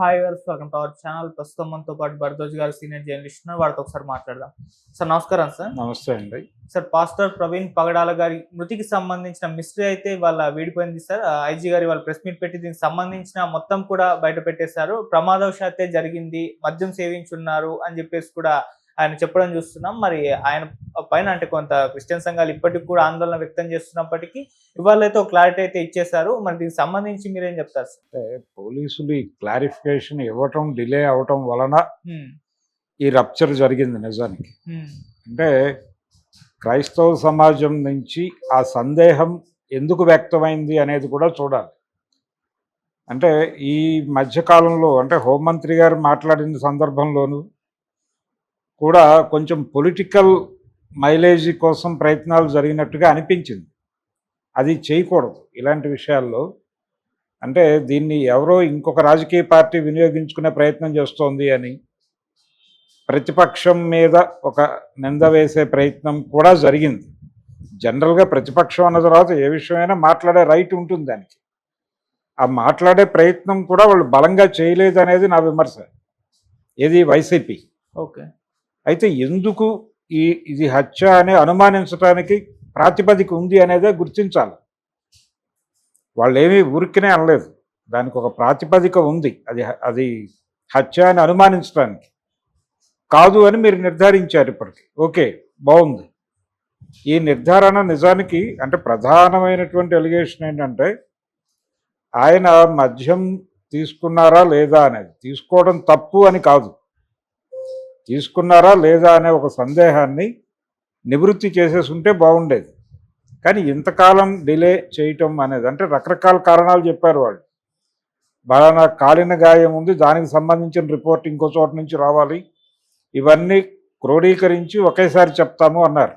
Hi వెల్స్ welcome to our channel ప్రస్తుతం మనతో పాటు భరద్వాజ్ గారు సీనియర్ జర్నలిస్ట్ వారితో ఒకసారి మాట్లాడదాం. సార్ నమస్కారం సార్. నమస్తే అండి. సార్ పాస్టర్ ప్రవీణ్ పగడాల గారి మృతికి సంబంధించిన మిస్టరీ అయితే వాళ్ళ వీడిపోయింది సార్. ఐజీ గారి వాళ్ళు ప్రెస్ మీట్ పెట్టి దీనికి సంబంధించిన మొత్తం కూడా బయట పెట్టేశారు. ప్రమాదవశాత్తే జరిగింది. మద్యం సేవించున్నారు అని చెప్పేసి కూడా ఆయన చెప్పడం చూస్తున్నాం. మరి ఆయన పైన అంటే కొంత క్రిస్టియన్ సంఘాలు ఇప్పటికి కూడా ఆందోళన వ్యక్తం చేస్తున్నప్పటికీ ఇవాళ అయితే ఒక క్లారిటీ అయితే ఇచ్చేశారు. మరి దీనికి సంబంధించి మీరేం చెప్తారు సార్? పోలీసులు ఈ క్లారిఫికేషన్ ఇవ్వటం డిలే అవటం వలన ఈ రప్చర్ జరిగింది నిజానికి. అంటే క్రైస్తవ సమాజం నుంచి ఆ సందేహం ఎందుకు వ్యక్తమైంది అనేది కూడా చూడాలి. అంటే ఈ మధ్యకాలంలో అంటే హోంమంత్రి గారు మాట్లాడిన సందర్భంలోనూ కూడా కొంచెం పొలిటికల్ మైలేజీ కోసం ప్రయత్నాలు జరిగినట్టుగా అనిపించింది. అది చేయకూడదు ఇలాంటి విషయాల్లో. అంటే దీన్ని ఎవరో ఇంకొక రాజకీయ పార్టీ వినియోగించుకునే ప్రయత్నం చేస్తోంది అని ప్రతిపక్షం మీద ఒక నింద వేసే ప్రయత్నం కూడా జరిగింది. జనరల్గా ప్రతిపక్షం అన్న తర్వాత ఏ విషయమైనా మాట్లాడే రైట్ ఉంటుంది దానికి. ఆ మాట్లాడే ప్రయత్నం కూడా వాళ్ళు బలంగా చేయలేదు అనేది నా విమర్శ. ఏది వైసీపీ. ఓకే. అయితే ఎందుకు ఈ ఇది హత్య అని అనుమానించడానికి ప్రాతిపదిక ఉంది అనేదే గుర్తించాలి. వాళ్ళు ఏమీ అనలేదు. దానికి ఒక ప్రాతిపదిక ఉంది. అది అది హత్య అని అనుమానించడానికి కాదు అని మీరు నిర్ధారించారు ఇప్పటికి. ఓకే బాగుంది. ఈ నిర్ధారణ నిజానికి అంటే ప్రధానమైనటువంటి ఎలిగేషన్ ఏంటంటే ఆయన మద్యం తీసుకున్నారా లేదా అనేది. తీసుకోవడం తప్పు అని కాదు. తీసుకున్నారా లేదా అనే ఒక సందేహాన్ని నివృత్తి చేసేసుంటే బాగుండేది. కానీ ఇంతకాలం డిలే చేయటం అనేది అంటే రకరకాల కారణాలు చెప్పారు వాళ్ళు. బాగా కాలిన గాయం ఉంది దానికి సంబంధించిన రిపోర్ట్ ఇంకో చోట నుంచి రావాలి. ఇవన్నీ క్రోడీకరించి ఒకేసారి చెప్తాము అన్నారు.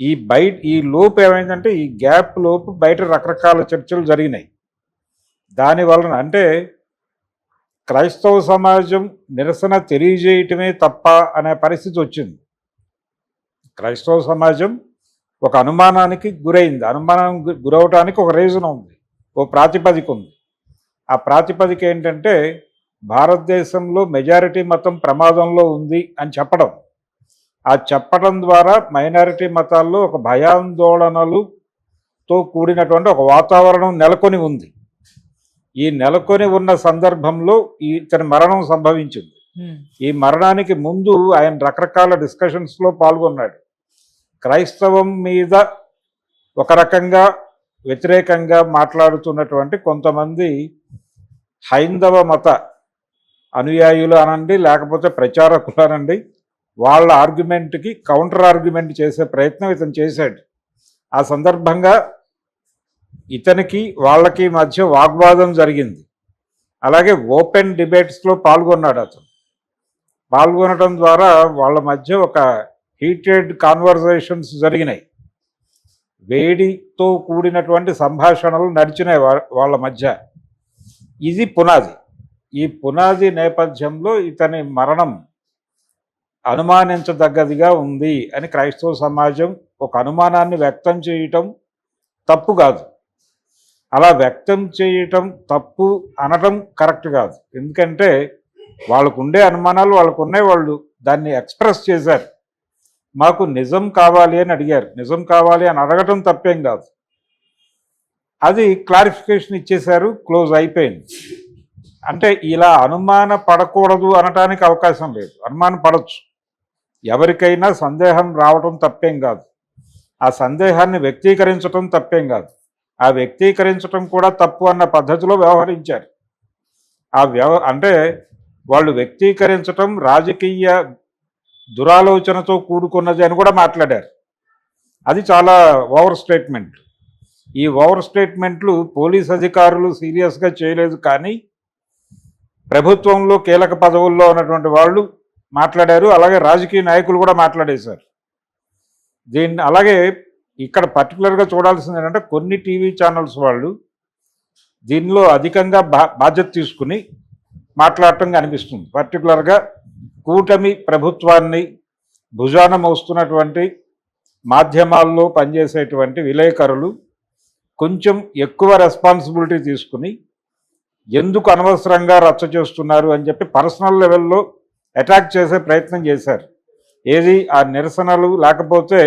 ఈ బయట ఈ లోపు ఏమైందంటే ఈ గ్యాప్ లోపు బయట రకరకాల చర్చలు జరిగినాయి. దాని వలన అంటే క్రైస్తవ సమాజం నిరసన తెలియజేయటమే తప్ప అనే పరిస్థితి వచ్చింది. క్రైస్తవ సమాజం ఒక అనుమానానికి గురైంది. అనుమానం గు- గురవటానికి ఒక రీజన్ ఉంది. ఓ ప్రాతిపదిక ఉంది. ఆ ప్రాతిపదిక ఏంటంటే భారతదేశంలో మెజారిటీ మతం ప్రమాదంలో ఉంది అని చెప్పడం. ఆ చెప్పడం ద్వారా మైనారిటీ మతాల్లో ఒక భయాందోళనలుతో కూడినటువంటి ఒక వాతావరణం నెలకొని ఉంది. ఈ నెలకొని ఉన్న సందర్భంలో ఈ ఇతని మరణం సంభవించింది. ఈ మరణానికి ముందు ఆయన రకరకాల డిస్కషన్స్లో పాల్గొన్నాడు. క్రైస్తవం మీద ఒక రకంగా వ్యతిరేకంగా మాట్లాడుతున్నటువంటి కొంతమంది హైందవ మత అనుయాయులు అనండి లేకపోతే ప్రచారకులు అనండి వాళ్ళ ఆర్గ్యుమెంట్కి కౌంటర్ ఆర్గ్యుమెంట్ చేసే ప్రయత్నం ఇతను చేశాడు. ఆ సందర్భంగా ఇతనికి వాళ్ళకి మధ్య వాగ్వాదం జరిగింది. అలాగే ఓపెన్ డిబేట్స్లో పాల్గొన్నాడు అతను. పాల్గొనడం ద్వారా వాళ్ళ మధ్య ఒక హీటెడ్ కాన్వర్జేషన్స్ జరిగినాయి. వేడితో కూడినటువంటి సంభాషణలు నడిచినాయి వాళ్ళ మధ్య. ఇది పునాది. ఈ పునాది నేపథ్యంలో ఇతని మరణం అనుమానించదగ్గదిగా ఉంది అని క్రైస్తవ సమాజం ఒక అనుమానాన్ని వ్యక్తం చేయటం తప్పు కాదు. అలా వ్యక్తం చేయటం తప్పు అనటం కరెక్ట్ కాదు. ఎందుకంటే వాళ్ళకు ఉండే అనుమానాలు వాళ్ళకు ఉన్నాయి వాళ్ళు దాన్ని ఎక్స్ప్రెస్ చేశారు. మాకు నిజం కావాలి అని అడిగారు. నిజం కావాలి అని అడగటం తప్పేం కాదు. అది క్లారిఫికేషన్ ఇచ్చేశారు. క్లోజ్ అయిపోయింది. అంటే ఇలా అనుమాన పడకూడదు అనటానికి అవకాశం లేదు. అనుమానం పడవచ్చు ఎవరికైనా సందేహం రావటం తప్పేం కాదు. ఆ సందేహాన్ని వ్యక్తీకరించటం తప్పేం కాదు. ఆ వ్యక్తీకరించటం కూడా తప్పు అన్న పద్ధతిలో వ్యవహరించారు. ఆ వ్యవ అంటే వాళ్ళు వ్యక్తీకరించటం రాజకీయ దురాలోచనతో కూడుకున్నది అని కూడా మాట్లాడారు. అది చాలా ఓవర్ స్టేట్మెంట్. ఈ ఓవర్ స్టేట్మెంట్లు పోలీస్ అధికారులు సీరియస్గా చేయలేదు కానీ ప్రభుత్వంలో కీలక పదవుల్లో ఉన్నటువంటి వాళ్ళు మాట్లాడారు అలాగే రాజకీయ నాయకులు కూడా మాట్లాడేశారు. దీన్ని అలాగే ఇక్కడ పర్టికులర్గా చూడాల్సింది ఏంటంటే కొన్ని టీవీ ఛానల్స్ వాళ్ళు దీనిలో అధికంగా బా బాధ్యత తీసుకుని మాట్లాడటం కనిపిస్తుంది. పర్టికులర్గా కూటమి ప్రభుత్వాన్ని భుజాన మోస్తున్నటువంటి మాధ్యమాల్లో పనిచేసేటువంటి విలేకరులు కొంచెం ఎక్కువ రెస్పాన్సిబిలిటీ తీసుకుని ఎందుకు అనవసరంగా రచ్చ చేస్తున్నారు అని చెప్పి పర్సనల్ లెవెల్లో అటాక్ చేసే ప్రయత్నం చేశారు. ఏది ఆ నిరసనలు లేకపోతే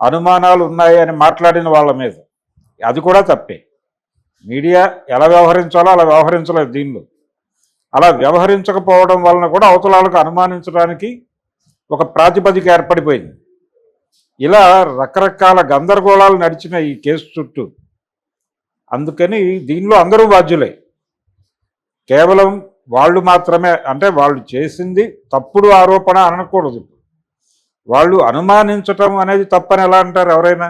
అనుమానాలు ఉన్నాయి అని మాట్లాడిన వాళ్ళ మీద. అది కూడా తప్పే. మీడియా ఎలా వ్యవహరించాలో అలా వ్యవహరించలేదు దీనిలో. అలా వ్యవహరించకపోవడం వలన కూడా అవతలాలకు అనుమానించడానికి ఒక ప్రాతిపదిక ఏర్పడిపోయింది. ఇలా రకరకాల గందరగోళాలు నడిచిన ఈ కేసు చుట్టూ అందుకని దీనిలో అందరూ బాధ్యులే. కేవలం వాళ్ళు మాత్రమే అంటే వాళ్ళు చేసింది తప్పుడు ఆరోపణ అనకూడదు. వాళ్ళు అనుమానించటం అనేది తప్పని ఎలా అంటారు ఎవరైనా?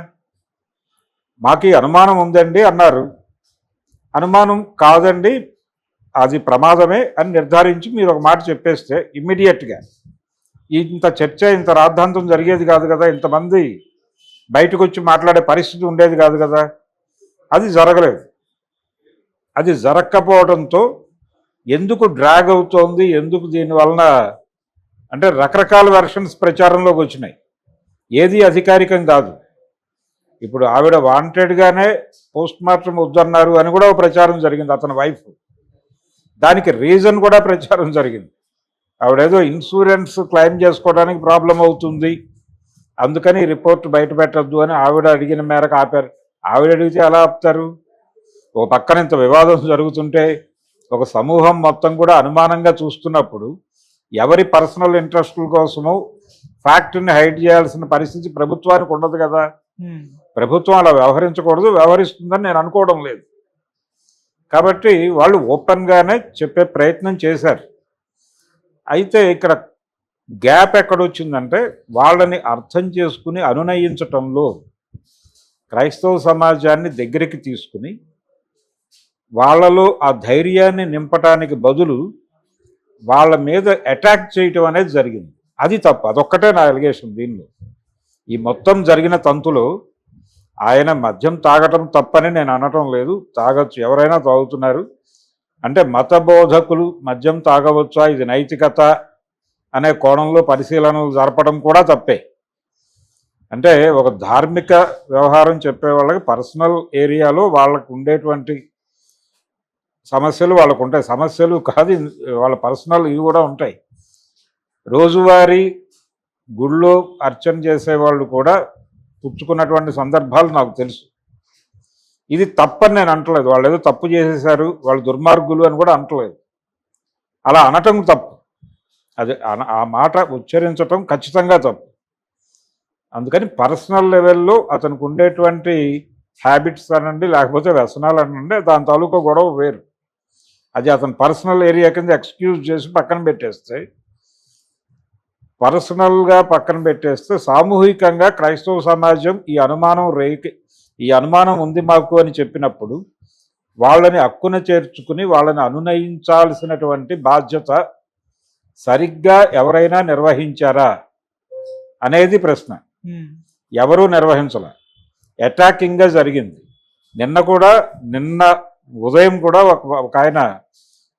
మాకు అనుమానం ఉందండి అన్నారు. అనుమానం కాదండి అది ప్రమాదమే అని నిర్ధారించి మీరు ఒక మాట చెప్పేస్తే ఇమ్మీడియట్గా. ఇంత చర్చ ఇంత రాద్ధాంతం జరిగేది కాదు కదా ఇంతమంది బయటకు వచ్చి మాట్లాడే పరిస్థితి ఉండేది కాదు కదా అది జరగలేదు. అది జరగకపోవడంతో ఎందుకు డ్రాగ్ అవుతోంది ఎందుకు దీనివలన అంటే రకరకాల వెర్షన్స్ ప్రచారంలోకి వచ్చినాయి. ఏది అధికారికం కాదు. ఇప్పుడు ఆవిడ వాంటెడ్గానే పోస్ట్ మార్టం వద్దన్నారు అని కూడా ఒక ప్రచారం జరిగింది అతని వైఫ్ దానికి రీజన్ కూడా ప్రచారం జరిగింది. ఆవిడేదో ఇన్సూరెన్స్ క్లెయిమ్ చేసుకోవడానికి ప్రాబ్లం అవుతుంది. అందుకని రిపోర్ట్ బయట పెట్టద్దు అని ఆవిడ అడిగిన మేరకు ఆపారు. ఆవిడ అడిగితే ఎలా ఆపుతారు? ఒక పక్కన ఇంత వివాదం జరుగుతుంటే ఒక సమూహం మొత్తం కూడా అనుమానంగా చూస్తున్నప్పుడు ఎవరి పర్సనల్ ఇంట్రెస్టుల కోసము ఫ్యాక్టరీని హైడ్ చేయాల్సిన పరిస్థితి ప్రభుత్వానికి ఉండదు కదా. ఉమ్, ప్రభుత్వం అలా వ్యవహరించకూడదు వ్యవహరిస్తుందని నేను అనుకోవడం లేదు. కాబట్టి వాళ్ళు ఓపెన్గానే చెప్పే ప్రయత్నం చేశారు. అయితే ఇక్కడ గ్యాప్ ఎక్కడొచ్చిందంటే వాళ్ళని అర్థం చేసుకుని అనునయించటంలో క్రైస్తవ సమాజాన్ని దగ్గరికి తీసుకుని వాళ్ళలో ఆ ధైర్యాన్ని నింపటానికి బదులు వాళ్ళ మీద అటాక్ చేయటం అనేది జరిగింది. అది తప్పు. అదొక్కటే నా ఎలిగేషన్ దీనిలో. ఈ మొత్తం జరిగిన తంతులో ఆయన మద్యం తాగటం తప్పని నేను అనటం లేదు. తాగొచ్చు. ఎవరైనా తాగుతున్నారు. అంటే మత బోధకులు మద్యం తాగవచ్చా? ఇది నైతికత అనే కోణంలో పరిశీలనలు జరపడం కూడా తప్పే. అంటే ఒక ధార్మిక వ్యవహారం చెప్పే వాళ్ళకి పర్సనల్ ఏరియాలో వాళ్ళకు ఉండేటువంటి సమస్యలు వాళ్ళకు ఉంటాయి సమస్యలు కాదు వాళ్ళ పర్సనల్ ఇవి కూడా ఉంటాయి. రోజువారీ గుళ్ళో అర్చన చేసేవాళ్ళు కూడా పుచ్చుకున్నటువంటి సందర్భాలు నాకు తెలుసు. ఇది తప్పని నేను అంటలేదు. వాళ్ళు ఏదో తప్పు చేసేసారు వాళ్ళు దుర్మార్గులు అని కూడా అంటలేదు. అలా అనటం తప్పు. అది అన- ఆ మాట ఉచ్చరించటం ఖచ్చితంగా తప్పు. అందుకని పర్సనల్ లెవెల్లో అతనికి ఉండేటువంటి హ్యాబిట్స్ అనండి లేకపోతే వ్యసనాలు అనండి దాని తాలూకా గొడవ వేరు. అది అతని పర్సనల్ ఏరియా కింద ఎక్స్క్యూజ్ చేసి పక్కన పెట్టేస్తే పర్సనల్గా పక్కన పెట్టేస్తే సామూహికంగా క్రైస్తవ సమాజం ఈ అనుమానం రేకి ఈ అనుమానం ఉంది మాకు అని చెప్పినప్పుడు వాళ్ళని హక్కున చేర్చుకుని వాళ్ళని అనునయించాల్సినటువంటి బాధ్యత సరిగ్గా ఎవరైనా నిర్వహించారా అనేది ప్రశ్న. ఉమ్, ఎవరూ నిర్వహించాల. అటాకింగ్గా జరిగింది. నిన్న కూడా నిన్న ఉదయం కూడా ఒక ఒక ఆయన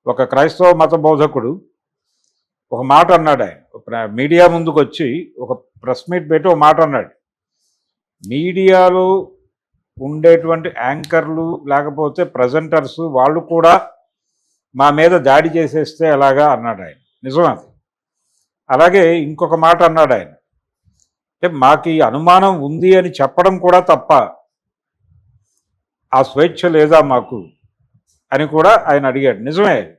ఒక క్రైస్తవ మత బోధకుడు ఒక మాట అన్నాడు ఆయన. మీడియా ముందుకు వచ్చి ఒక ప్రెస్ మీట్ పెట్టి ఒక మాట అన్నాడు. మీడియాలో ఉండేటువంటి యాంకర్లు లేకపోతే ప్రజెంటర్స్ వాళ్ళు కూడా మా మీద దాడి చేసేస్తే ఎలాగా అన్నాడు ఆయన. నిజమది అలాగే ఇంకొక మాట అన్నాడు ఆయన. అంటే మాకు ఈ అనుమానం ఉంది అని చెప్పడం కూడా తప్ప ఆ స్వేచ్ఛ లేదా మాకు? అని కూడా ఆయన అడిగాడు. నిజమే.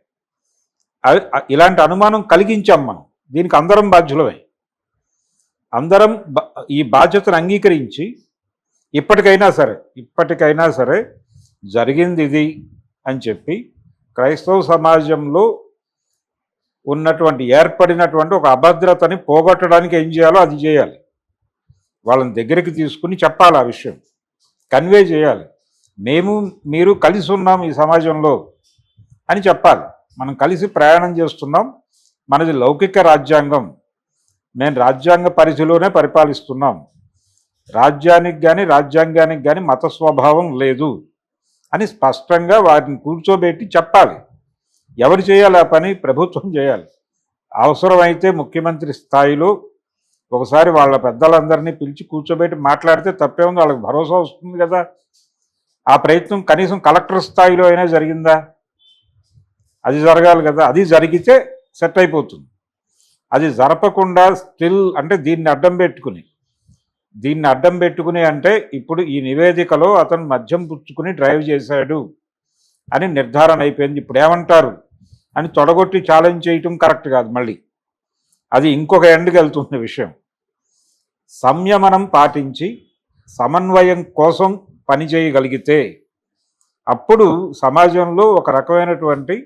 అది- ఇలాంటి అనుమానం కలిగించాం మనం. దీనికి అందరం బాధ్యులమే. అందరం ఈ బాధ్యతను అంగీకరించి ఇప్పటికైనా సరే ఇప్పటికైనా సరే జరిగింది ఇది అని చెప్పి క్రైస్తవ సమాజంలో ఉన్నటువంటి ఏర్పడినటువంటి ఒక అభద్రతని పోగొట్టడానికి ఏం చేయాలో అది చేయాలి. వాళ్ళని దగ్గరికి తీసుకుని చెప్పాలి ఆ విషయం. కన్వే చేయాలి. మేము మీరు కలిసి ఉన్నాం ఈ సమాజంలో అని చెప్పాలి. మనం కలిసి ప్రయాణం చేస్తున్నాం. మనది లౌకిక రాజ్యాంగం. మేము రాజ్యాంగ పరిధిలోనే పరిపాలిస్తున్నాం. రాజ్యానికి కానీ రాజ్యాంగానికి కానీ మత స్వభావం లేదు అని స్పష్టంగా వారిని కూర్చోబెట్టి చెప్పాలి. ఎవరు చేయాలి ఆ పని? ప్రభుత్వం చేయాలి. అవసరమైతే ముఖ్యమంత్రి స్థాయిలో ఒకసారి వాళ్ళ పెద్దలందరినీ పిలిచి కూర్చోబెట్టి మాట్లాడితే తప్పే ఉంది. వాళ్ళకి భరోసా వస్తుంది కదా. ఆ ప్రయత్నం కనీసం కలెక్టర్ స్థాయిలో అయినా జరిగిందా? అది జరగాలి కదా. అది జరిగితే సెట్ అయిపోతుంది. అది జరపకుండా స్టిల్ అంటే దీన్ని అడ్డం పెట్టుకుని దీన్ని అడ్డం పెట్టుకుని అంటే ఇప్పుడు ఈ నివేదికలో అతను మద్యం పుచ్చుకుని డ్రైవ్ చేశాడు అని నిర్ధారణ అయిపోయింది. ఇప్పుడు ఏమంటారు? అని తొడగొట్టి ఛాలెంజ్ చేయటం కరెక్ట్ కాదు మళ్ళీ. అది ఇంకొక ఎండ్కి వెళ్తున్న విషయం. సంయమనం పాటించి సమన్వయం కోసం పని చేయగలిగితే అప్పుడు సమాజంలో ఒక రకమైనటువంటి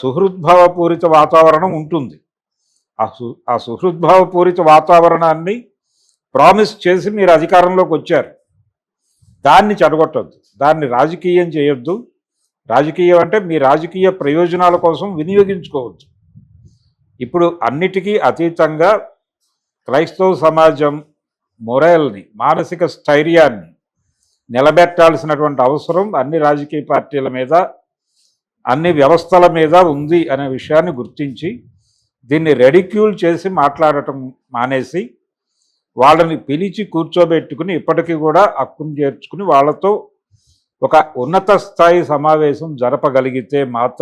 సుహృద్భావపూరిత వాతావరణం ఉంటుంది. ఆ సు ఆ సుహృద్భావపూరిత వాతావరణాన్ని ప్రామిస్ చేసి మీరు అధికారంలోకి వచ్చారు. దాన్ని చెడగొట్టద్దు. దాన్ని రాజకీయం చేయొద్దు. రాజకీయం అంటే మీ రాజకీయ ప్రయోజనాల కోసం వినియోగించుకోవచ్చు ఇప్పుడు అన్నిటికీ అతీతంగా క్రైస్తవ సమాజం మొరల్ని మానసిక స్థైర్యాన్ని నిలబెట్టాల్సినటువంటి అవసరం అన్ని రాజకీయ పార్టీల మీద అన్ని వ్యవస్థల మీద ఉంది అనే విషయాన్ని గుర్తించి దీన్ని రెడిక్యూల్ చేసి మాట్లాడటం మానేసి వాళ్ళని పిలిచి కూర్చోబెట్టుకుని ఇప్పటికీ కూడా హక్కుం చేర్చుకుని వాళ్ళతో ఒక ఉన్నత స్థాయి సమావేశం జరపగలిగితే మాత్రం